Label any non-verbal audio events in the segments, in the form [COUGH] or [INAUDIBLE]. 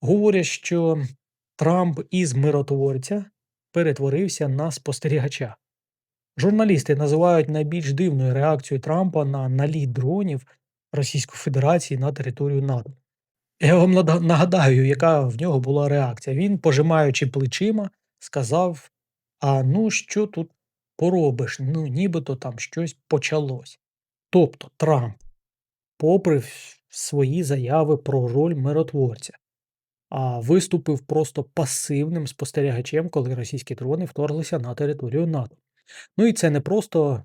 Говорять, що Трамп із миротворця перетворився на спостерігача. Журналісти називають найбільш дивною реакцією Трампа на наліт дронів Російської Федерації на територію НАТО. Я вам нагадаю, яка в нього була реакція. Він, пожимаючи плечима, сказав: А ну що тут поробиш? Ну, нібито там щось почалось. Тобто Трамп, попри свої заяви про роль миротворця, а виступив просто пасивним спостерігачем, коли російські дрони вторглися на територію НАТО. Ну і це не просто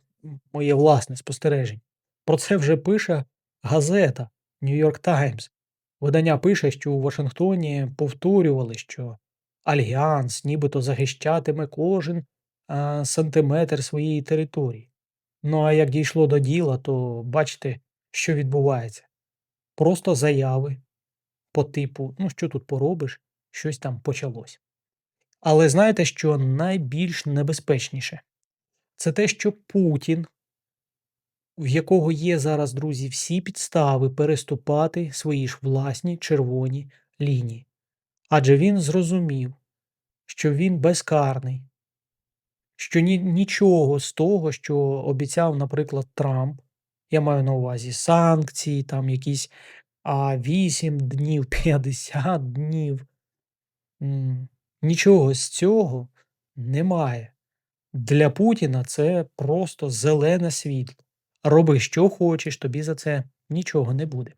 моє власне спостереження. Про це вже пише газета New York Times. Видання пише, що у Вашингтоні повторювали, що Альянс нібито захищатиме кожен а, сантиметр своєї території. Ну а як дійшло до діла, то бачите, що відбувається. Просто заяви по типу, ну що тут поробиш, щось там почалось. Але знаєте, що найбільш небезпечніше? Це те, що Путін, в якого є зараз, друзі, всі підстави переступати свої ж власні червоні лінії. Адже він зрозумів, що він безкарний, що ні, нічого з того, що обіцяв, наприклад, Трамп, я маю на увазі санкції, там якісь а 8 днів, [LAUGHS] 50 днів. Нічого з цього немає. Для Путіна це просто зелене світло. Роби, що хочеш, тобі за це нічого не буде.